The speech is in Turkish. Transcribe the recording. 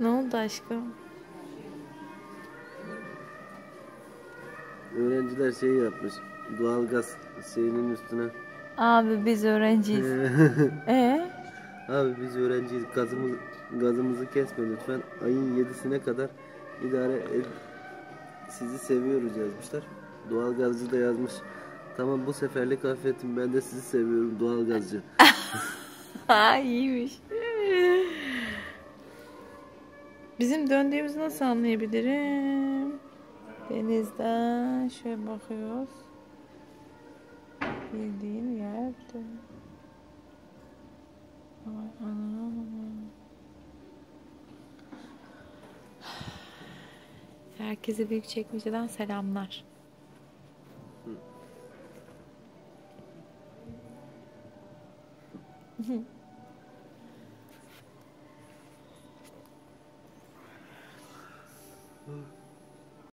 Ne oldu aşkım? Öğrenciler şey yapmış. Doğalgaz şeyinin üstüne. Abi biz öğrenciyiz. Ee? Abi biz öğrenciyiz. Gazımız, gazımızı kesme lütfen. Ayın 7'sine kadar idare et. Sizi seviyoruz yazmışlar. Doğalgazcı da yazmış. Tamam bu seferlik affettim. Ben de sizi seviyorum doğalgazcı. İyiymiş. Bizim döndüğümüzü nasıl anlayabilirim? Denizden şöyle bakıyoruz. Bildiğin yerde. Ay anam. Herkese büyük çekmeceden selamlar. 嗯。